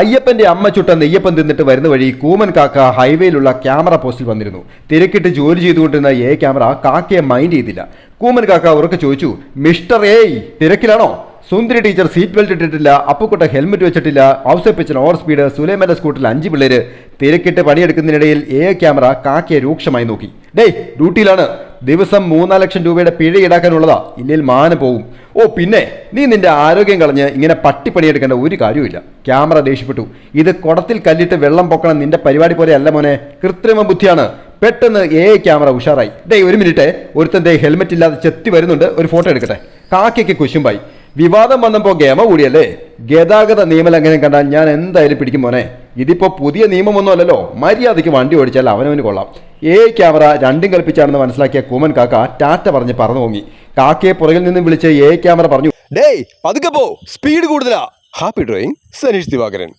അയ്യപ്പന്റെ അമ്മ ചുട്ട നെയ്യപ്പം തിന്നിട്ട് വരുന്ന വഴി കൂമൻ കാക്ക ഹൈവേയിലുള്ള ക്യാമറ പോസ്റ്റിൽ വന്നിരുന്നു. തിരക്കിട്ട് ജോലി ചെയ്തുകൊണ്ടിരുന്ന എ ക്യാമറ കാക്കയെ മൈൻഡ് ചെയ്തില്ല. കൂമൻ കാക്ക ഉറക്കെ ചോദിച്ചു മിസ്റ്റർ ഏയ് തിരക്കിലാണോ? സുന്ദരി ടീച്ചർ സീറ്റ് ബെൽറ്റ് ഇട്ടിട്ടില്ല അപ്പുക്കുട്ട ഹെൽമെറ്റ് വെച്ചിട്ടില്ല ഔസപ്പിച്ചൻ ഓവർ സ്പീഡ് സുലൈമന്റെ സ്കൂട്ടിൽ അഞ്ച് പിള്ളേര്. തിരക്കിട്ട് പണിയെടുക്കുന്നതിനിടയിൽ എ ക്യാമറ കാക്കയെ രൂക്ഷമായി നോക്കി. ഡേയ് ഡ്യൂട്ടിയിലാണ്. ദിവസം മൂന്നാൽ ലക്ഷം രൂപയുടെ പിഴ ഈടാക്കാനുള്ളതാ. ഇല്ലെങ്കിൽ മാന പോകും. ഓ പിന്നെ നീ നിന്റെ ആരോഗ്യം കളഞ്ഞ് ഇങ്ങനെ പട്ടിപ്പണിയെടുക്കേണ്ട ഒരു കാര്യവുമില്ല. ക്യാമറ ദേഷ്യപ്പെട്ടു. ഇത് കുടത്തിൽ കല്ലിട്ട് വെള്ളം പൊക്കണം നിന്റെ പരിപാടി പോലെ അല്ല മോനെ. കൃത്രിമ ബുദ്ധിയാണ്. പെട്ടെന്ന് എ ക്യാമറ ഉഷാറായി. ഡേ ഒരു മിനിറ്റ്. ഒരുത്തൻ ദേ ഹെൽമെറ്റ് ഇല്ലാതെ ചെത്തി വരുന്നുണ്ട്. ഒരു ഫോട്ടോ എടുക്കട്ടെ. കാക്കയ്ക്ക് കുശുമ്പായി. വിവാദം വന്നപ്പോൾ ഗേമ കൂടിയല്ലേ? ഗതാഗത നിയമലംഘനം കണ്ടാൽ ഞാൻ എന്തായാലും പിടിക്കും മോനെ. ഇതിപ്പോൾ പുതിയ നിയമമൊന്നുമല്ലല്ലോ മര്യാദയ്ക്ക് വണ്ടി ഓടിച്ചാൽ അവനവന് കൊള്ളാം. എ ക്യാമറ രണ്ടും കൽപ്പിച്ചാണെന്ന് മനസ്സിലാക്കിയ കൂമൻ കാക്ക ടാറ്റ പറഞ്ഞ് പറന്നു പോങ്ങി കാക്കയെ പുറകിൽ നിന്നും വിളിച്ച് എ ക്യാമറ പറഞ്ഞു ഡേയ് പതുക്കെ പോ. സ്പീഡ് കൂടുതലാ. Happy drawing Saneesh Divakaran.